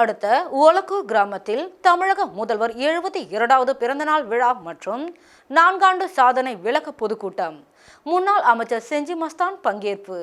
அடுத்த உலக்கு கிராமத்தில் தமிழக முதல்வர் எழுபத்தி இரண்டாவது பிறந்தநாள் விழா மற்றும் நான்காண்டு சாதனை விளக்க பொதுக்கூட்டம். முன்னாள் அமைச்சர் செஞ்சி மஸ்தான் பங்கேற்பு.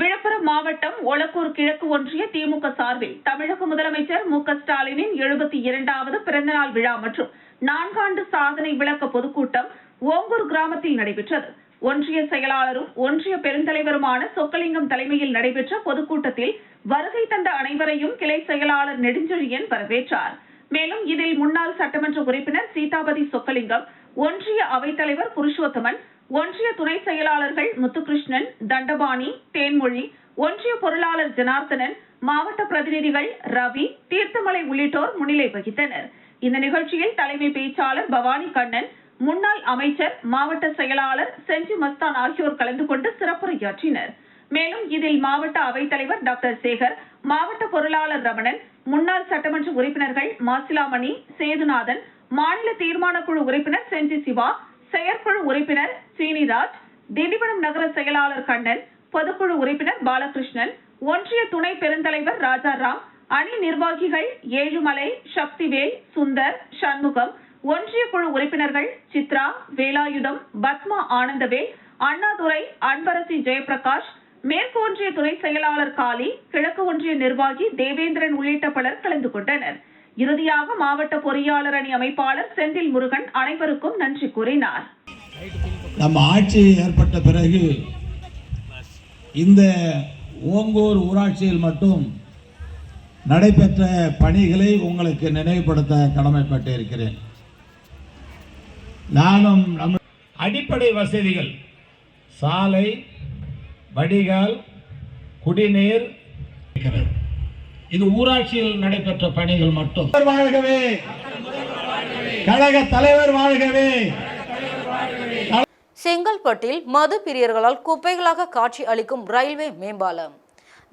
விழுப்புரம் மாவட்டம் ஒலக்கூர் கிழக்கு ஒன்றிய திமுக சார்பில் தமிழக முதலமைச்சர் மு க ஸ்டாலினின் எழுபத்தி இரண்டாவது பிறந்தநாள் விழா மற்றும் நான்காண்டு சாதனை விளக்க பொதுக்கூட்டம் ஓங்கூர் கிராமத்தில் நடைபெற்றது. ஒன்றிய செயலாளரும் ஒன்றிய பெருந்தலைவருமான சொக்கலிங்கம் தலைமையில் நடைபெற்ற பொதுக்கூட்டத்தில் வருகை தந்த அனைவரையும் கிளை செயலாளர் நெடுஞ்செழியன் வரவேற்றார். மேலும் இதில் முன்னாள் சட்டமன்ற உறுப்பினர் சீதாபதி சொக்கலிங்கம் ஒன்றிய அவைத்தலைவர் புருஷோத்தமன் ஒன்றிய துணை செயலாளர்கள் முத்துகிருஷ்ணன் தண்டபாணி தேன்மொழி ஒன்றிய பொருளாளர் ஜனார்த்தனன் மாவட்ட பிரதிநிதிகள் ரவி தீர்த்தமலை உள்ளிட்டோர் முன்னிலை வகித்தனர். இந்த நிகழ்ச்சியில் தலைமை பேச்சாளர் பவானி கண்ணன் முன்னாள் அமைச்சர் மாவட்ட செயலாளர் செஞ்சி மஸ்தான் ஆகியோர் கலந்து கொண்டு சிறப்புரையாற்றினர். மேலும் இதில் மாவட்ட அவைத்தலைவர் டாக்டர் சேகர் மாவட்ட பொருளாளர் ரமணன் முன்னாள் சட்டமன்ற உறுப்பினர்கள் மாசிலாமணி சேதுநாதன் மாநில தீர்மான குழு உறுப்பினர் செஞ்சி சிவா செயற்குழு உறுப்பினர் சீனிராஜ் திண்டிவனம் நகர செயலாளர் கண்ணன் பொதுக்குழு உறுப்பினர் பாலகிருஷ்ணன் ஒன்றிய துணை பெருந்தலைவர் ராஜாராம் அணி நிர்வாகிகள் ஏழுமலை சக்திவேல் சுந்தர் சண்முகம் ஒன்றிய குழு உறுப்பினர்கள் சித்ரா வேலாயுதம் பத்மா ஆனந்தவேல் அண்ணாதுரை அன்பரசி ஜெயபிரகாஷ் மேற்கு ஒன்றிய துணை செயலாளர் காளி கிழக்கு ஒன்றிய நிர்வாகி தேவேந்திரன் உள்ளிட்ட பலர் கலந்து கொண்டனர். இறுதியாக மாவட்ட பொறியாளர் அணி அமைப்பாளர் செந்தில் முருகன் அனைவருக்கும் நன்றி கூறினார். நம்ம ஆட்சி ஏற்பட்ட பிறகு இந்த ஓங்கூர் ஊராட்சியில் மட்டும் நடைபெற்ற பணிகளை உங்களுக்கு நினைவுபடுத்த கடமைப்பட்டிருக்கிறேன். நானும் நம்ம அடிப்படை வசதிகள். சாலை வடிகால் குடிநீர். இது ஊராட்சியில் நடைபெற்ற பணிகள் மட்டும். வாழ்கவே. கழக தலைவர் வாழ்கவே. செங்கல்பட்டில் மது பிரியர்களால் குப்பைகளாக காட்சி அளிக்கும் ரயில்வே மேம்பாலம்.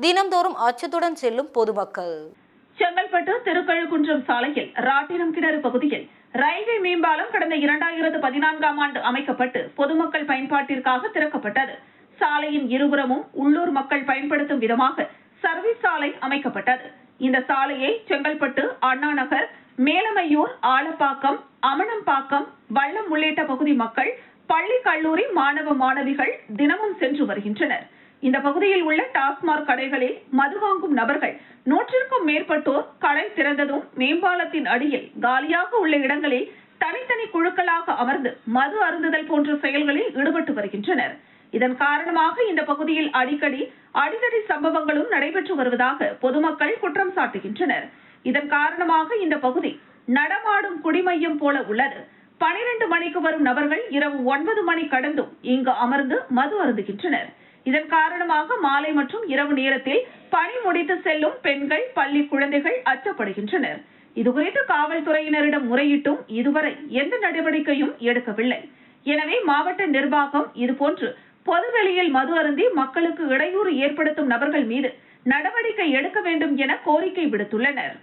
தினம்தோறும் அச்சத்துடன் செல்லும் பொதுமக்கள். செங்கல்பட்டு திருக்கழுக்குன்றம் சாலையில் ராட்டினம் கிணறு பகுதியில் ரயில்வே மேம்பாலம் கடந்த இரண்டாயிரத்து பதினான்காம் ஆண்டு அமைக்கப்பட்டு பொதுமக்கள் பயன்பாட்டிற்காக திறக்கப்பட்டது. சாலையின் இருபுறமும் உள்ளூர் மக்கள் பயன்படுத்தும் விதமாக சர்வீஸ் சாலை அமைக்கப்பட்டது. இந்த சாலையை செங்கல்பட்டு அண்ணாநகர் மேலமையூர் ஆலப்பாக்கம் அமணம்பாக்கம் வள்ளம் உள்ளிட்ட பகுதி மக்கள் பள்ளி கல்லூரி மாணவ மாணவிகள் தினமும் சென்று வருகின்றனர். இந்த பகுதியில் உள்ள டாஸ்மாக் கடைகளில் மது வாங்கும் நபர்கள் நூற்று மேற்பட்டோர் கடை திறந்ததும் மேம்பாலத்தின் அடியில் காலியாக உள்ள இடங்களில் தனித்தனி குழுக்களாக அமர்ந்து மது அருந்துதல் போன்ற செயல்களில் ஈடுபட்டு வருகின்றனர். இதன் காரணமாக இந்த பகுதியில் அடிக்கடி அடிதடி சம்பவங்களும் நடைபெற்று வருவதாக பொதுமக்கள் குற்றம் சாட்டுகின்றனர். இதன் காரணமாக இந்த பகுதி நடமாடும் குடிமையம் போல உள்ளது. பனிரெண்டு மணிக்கு வரும் நபர்கள் இரவு ஒன்பது மணி கடந்தும் இங்கு அமர்ந்து மது அருந்துகின்றனர். இதன் காரணமாக மாலை மற்றும் இரவு நேரத்தில் பணி முடித்து செல்லும் பெண்கள் பள்ளி குழந்தைகள் அச்சப்படுகின்றனர். இதுகுறித்து காவல்துறையினரிடம் முறையிட்டும் இதுவரை எந்த நடவடிக்கையும் எடுக்கவில்லை. எனவே மாவட்ட நிர்வாகம் இதுபோன்று பொதுவெளியில் மது அருந்தி மக்களுக்கு இடையூறு ஏற்படுத்தும் நபர்கள் மீது நடவடிக்கை எடுக்க வேண்டும் என கோரிக்கை விடுத்துள்ளனர்.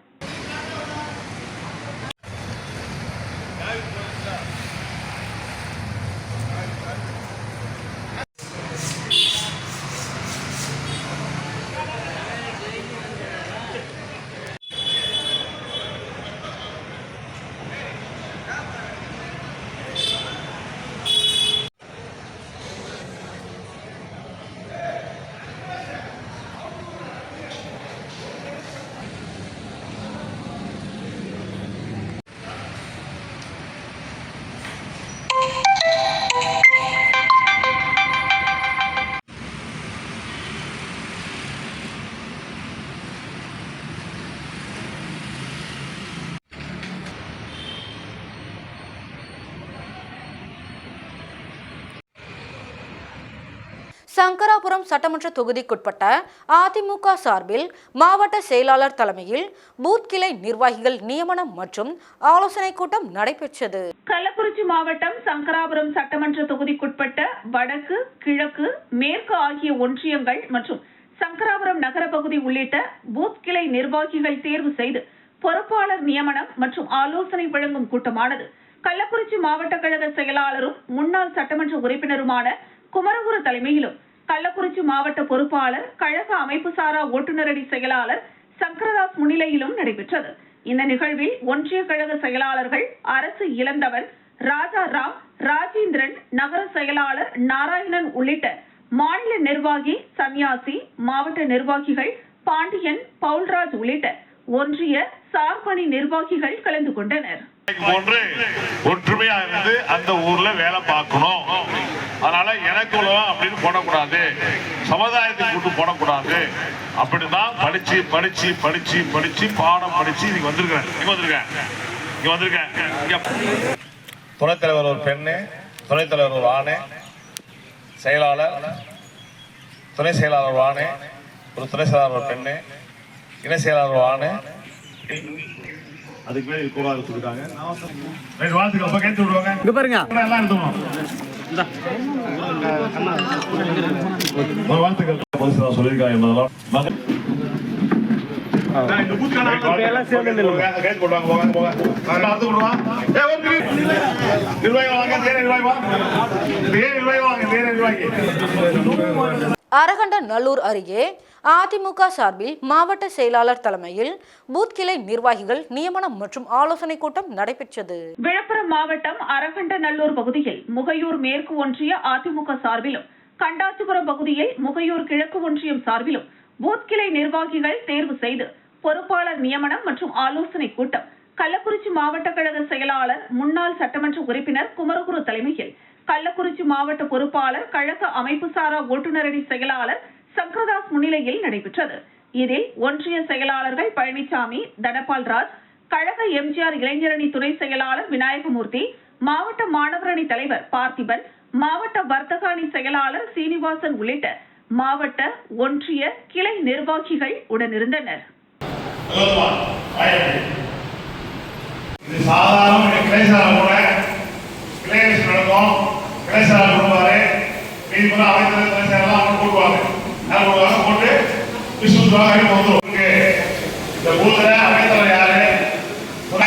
சங்கராபுரம் சட்டமன்ற தொகுதிக்குட்பட்ட அதிமுக சார்பில் மாவட்ட செயலாளர் தலைமையில் பூத் கிளை நிர்வாகிகள் நியமனம் மற்றும் ஆலோசனை கூட்டம் நடைபெற்றது. கள்ளக்குறிச்சி மாவட்டம் சங்கராபுரம் சட்டமன்ற தொகுதிக்குட்பட்ட வடக்கு கிழக்கு மேற்கு ஆகிய ஒன்றியங்கள் மற்றும் சங்கராபுரம் நகர பகுதி உள்ளிட்ட பூத் கிளை நிர்வாகிகள் தேர்வு செய்து பொறுப்பாளர் நியமனம் மற்றும் ஆலோசனை வழங்கும் கூட்டமானது. கள்ளக்குறிச்சி மாவட்ட கழக செயலாளரும் முன்னாள் சட்டமன்ற உறுப்பினருமான குமரகுரு தலைமையிலும் கள்ளக்குறிச்சி மாவட்ட பொறுப்பாளர் கழக அமைப்பு சாரா ஓட்டுநரடி செயலாளர் சங்கரதாஸ் முன்னிலையிலும் நடைபெற்றது. இந்த நிகழ்வில் ஒன்றிய கழக செயலாளர்கள் அரசு இளந்தவன் ராஜாராம் ராஜேந்திரன் நகர செயலாளர் நாராயணன் உள்ளிட்ட மாநில நிர்வாகி சன்னியாசி மாவட்ட நிர்வாகிகள் பாண்டியன் பவுல்ராஜ் உள்ளிட்ட ஒன்றிய சார்பணி நிர்வாகிகள் கலந்து கொண்டனர். போன்று ஒற்றுமையா இருந்து அந்த ஊர்ல வேலை பார்க்கணும். அதனால எனக்கு உலகம் அப்படின்னு போடக்கூடாது. சமுதாயத்தை கூட்டு போடக்கூடாது. அப்படிதான் படிச்சு படிச்சு படிச்சு படிச்சு பாடம் படிச்சு இன்னைக்கு வந்திருக்கிறேன். இங்க வந்திருக்கேன். இங்க வந்திருக்கேன். இங்க. ஒரு பெண்ணு துணைத்தலைவர் ஒரு ஆணு செயலாளர் துணை செயலாளர் ஒரு ஒரு துணை செயலாளர் ஒரு பெண்ணு இணை செயலாளர் ஒரு ஆணு அதுக்கு மேல கூட வச்சிருக்காங்க ரெண்டு வாழ்த்துக்கள் அப்ப கேட்டு விடுவாங்க. இங்க பாருங்க. எல்லாம் எடுத்துக்கணும் ஒரு வாழ்த்துக்கள் பரிசு நான் சொல்லியிருக்காங்க என்பதெல்லாம் மகன். நிர்வாகி வாங்க, நேரா நிர்வாகி வாங்க, நேரா நிர்வாகி. அரகண்ட நல்லூர் அருகே அதிமுக சார்பில் மாவட்ட செயலாளர் தலைமையில் பூத் கிளை நிர்வாகிகள் நியமனம் மற்றும் ஆலோசனை கூட்டம் நடைபெற்றது. விழுப்புரம் மாவட்டம் அரகண்டநல்லூர் பகுதியில் முகையூர் மேற்கு ஒன்றிய அதிமுக சார்பிலும் கண்டாச்சிபுரம் பகுதியில் முகையூர் கிழக்கு ஒன்றியம் சார்பிலும் பூத் கிளை நிர்வாகிகள் தேர்வு செய்து பொறுப்பாளர் நியமனம் மற்றும் ஆலோசனை கூட்டம் கள்ளக்குறிச்சி மாவட்ட கழக செயலாளர் முன்னாள் சட்டமன்ற உறுப்பினர் குமரகுரு தலைமையில் கள்ளக்குறிச்சி மாவட்ட பொறுப்பாளர் கழக அமைப்பு சாரா ஓட்டுநரணி செயலாளர் சங்கரதாஸ் முன்னிலையில் நடைபெற்றது. இதில் ஒன்றிய செயலாளர்கள் பழனிசாமி தனபால் ராஜ் கழக எம்ஜிஆர் இளைஞரணி துணை செயலாளர் விநாயகமூர்த்தி மாவட்ட மாணவரணி தலைவர் பார்த்திபன் மாவட்ட வர்த்தக அணி செயலாளர் சீனிவாசன் உள்ளிட்ட மாவட்ட ஒன்றிய கிளை நிர்வாகிகள் உடனிருந்தனர். வந்துடும் இந்த பூத்துல அமைச்சர் யாரு துணை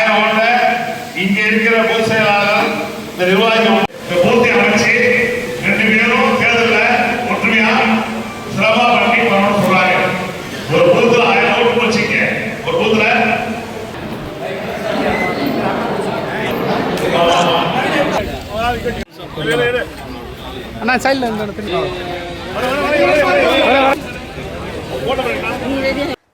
இங்க இருக்கிற பொதுச் செயலாளர் இந்த நிர்வாகி இந்த பூத்தை அமைச்சு ரெண்டு பேரும் தேர்தல்ல ஒற்றுமையா சிறப்பா பண்ணி பண்ணணும்னு சொல்றாங்க ஒரு பூத்துல ஆயிரம் ஓட்டு ஒரு பூத்துல. அண்ணா சைடில் இந்த இடத்துல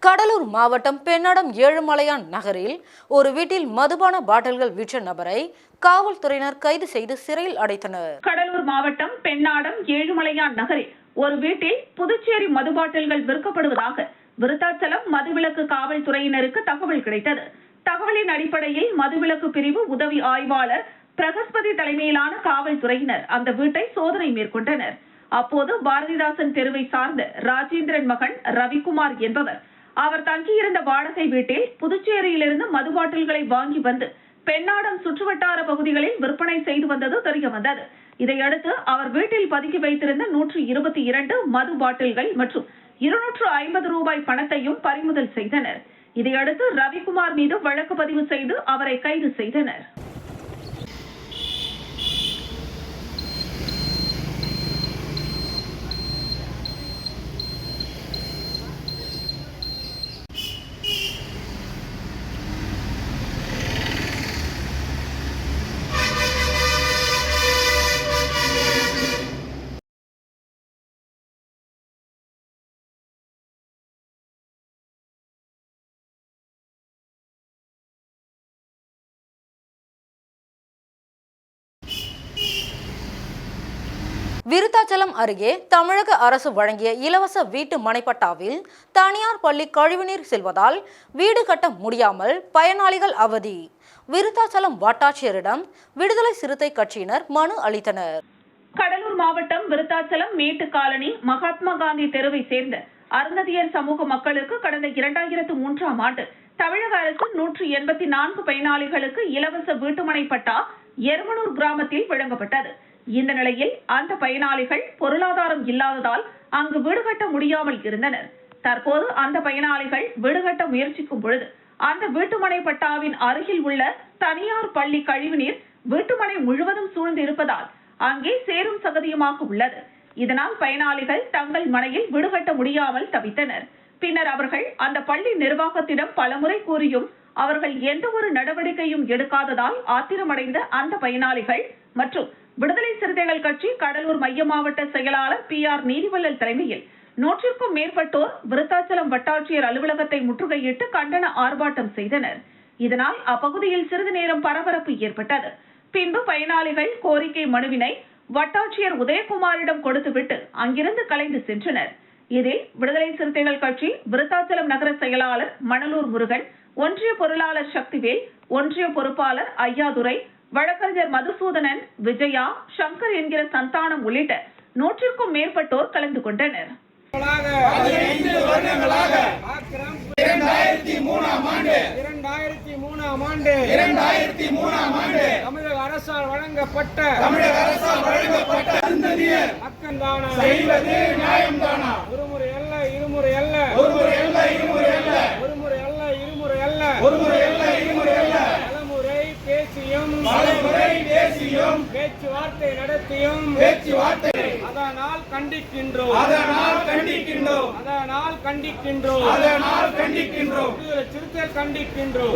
கடலூர் மாவட்டம் பெண்ணடம் ஏழுமலையான் நகரில் ஒரு வீட்டில் மதுபான பாட்டில்கள் விற்ற நபரை காவல்துறையினர் கைது செய்து சிறையில் அடைத்தனர். கடலூர் மாவட்டம் பெண்ணாடம் ஏழுமலையான் நகரில் ஒரு வீட்டில் புதுச்சேரி மது பாட்டில்கள் விற்கப்படுவதாக விருத்தாச்சலம் மதுவிலக்கு காவல்துறையினருக்கு தகவல் கிடைத்தது. தகவலின் அடிப்படையில் மதுவிலக்கு பிரிவு உதவி ஆய்வாளர் பிரகஸ்பதி தலைமையிலான காவல்துறையினர் அந்த வீட்டை சோதனை மேற்கொண்டனர். அப்போது பாரதிதாசன் தெருவை சார்ந்த ராஜேந்திரன் மகன் ரவிக்குமார் என்பவர் அவர் தங்கியிருந்த வாடகை வீட்டில் புதுச்சேரியிலிருந்து மது பாட்டில்களை வாங்கி வந்து பெண்ணாடம் சுற்றுவட்டார பகுதிகளில் விற்பனை செய்து வந்தது தெரிய வந்தது இதையடுத்து அவர் வீட்டில் பதுக்கி வைத்திருந்த நூற்றி இருபத்தி இரண்டு மது பாட்டில்கள் மற்றும் இருநூற்று ஐம்பது ரூபாய் பணத்தையும் பறிமுதல் செய்தனர். இதையடுத்து ரவிக்குமார் மீது வழக்கு பதிவு செய்து அவரை கைது செய்தனர். விருத்தாச்சலம் அருகே தமிழக அரசு வழங்கிய இலவச வீட்டு மனைப்பட்டாவில் தனியார் பள்ளி கழிவுநீர் செல்வதால் வீடு கட்ட முடியாமல் பயனாளிகள் அவதி. விருத்தாச்சலம் வட்டாட்சியரிடம் விடுதலை சிறுத்தை கட்சியினர் மனு அளித்தனர். கடலூர் மாவட்டம் விருத்தாச்சலம் மேட்டு காலனி மகாத்மா காந்தி தெருவை சேர்ந்த அருந்ததியர் சமூக மக்களுக்கு கடந்த இரண்டாயிரத்து மூன்றாம் ஆண்டு தமிழக அரசு நூற்று எண்பத்தி நான்கு பயனாளிகளுக்கு இலவச வீட்டுமனை பட்டா எருமனூர் கிராமத்தில் வழங்கப்பட்டது. இந்த நிலையில் அந்த பயனாளிகள் பொருளாதாரம் இல்லாததால் அங்கு வீடு கட்ட முடியாமல் இருந்தனர். தற்போது அந்த பயனாளிகள் வீடு கட்ட முயற்சிக்கும் பொழுது அந்த வீட்டுமனை பட்டாவின் அருகில் உள்ள தனியார் பள்ளி கழிவுநீர் வீட்டுமனை முழுவதும் சூழ்ந்து இருப்பதால் அங்கே சேரும் சகதியுமாக உள்ளது. இதனால் பயனாளிகள் தங்கள் மனையில் வீடு கட்ட முடியாமல் தவித்தனர். பின்னர் அவர்கள் அந்த பள்ளி நிர்வாகத்திடம் பலமுறை கூறியும் அவர்கள் எந்த ஒரு நடவடிக்கையும் எடுக்காததால் ஆத்திரமடைந்த அந்த பயனாளிகள் மற்றும் விடுதலை சிறுத்தைகள் கட்சி கடலூர் மைய மாவட்ட செயலாளர் பி ஆர் நீதிவல்லல் தலைமையில் நூற்றிற்கும் மேற்பட்டோர் விருத்தாச்சலம் வட்டாட்சியர் அலுவலகத்தை முற்றுகையிட்டு கண்டன ஆர்ப்பாட்டம் செய்தனர். இதனால் அப்பகுதியில் சிறிது நேரம் பரபரப்பு ஏற்பட்டது. பின்பு பயனாளிகள் கோரிக்கை மனுவினை வட்டாட்சியர் உதயகுமாரிடம் கொடுத்துவிட்டு அங்கிருந்து கலைந்து சென்றனர். இதில் விடுதலை சிறுத்தைகள் கட்சி விருத்தாச்சலம் நகர செயலாளர் மணலூர் முருகன் ஒன்றிய பொருளாளர் சக்திவேல் ஒன்றிய பொறுப்பாளர் ஐயாதுரை வழக்கறிஞர் மதுசூதனன் விஜயா சங்கர் என்கிற சந்தானம் உள்ளிட்ட நூற்றிற்கும் மேற்பட்டோர் கலந்து கொண்டனர். தமிழக அரசால் வழங்கப்பட்ட தமிழக அரசால் வழங்கப்பட்ட மக்கள் தானா செய்வது நியாயம் ஒருமுறை அல்ல இருமுறை அல்ல ஒருமுறை அல்ல இருமுறை அல்ல ஒருமுறை அல்ல இருமுறை அல்ல ஒருமுறை அல்ல இருமுறை அல்ல பலமுறை பேசியும் பலமுறை பேசியும் பேச்சுவார்த்தை நடத்தியும் பேச்சுவார்த்தை அதனால் கண்டிக்கின்றோம். அதனால் கண்டிக்கின்றோம். அதனால் கண்டிக்கின்றோம். அதனால் கண்டிக்கின்றோம். சிறுத்தை கண்டிக்கின்றோம்.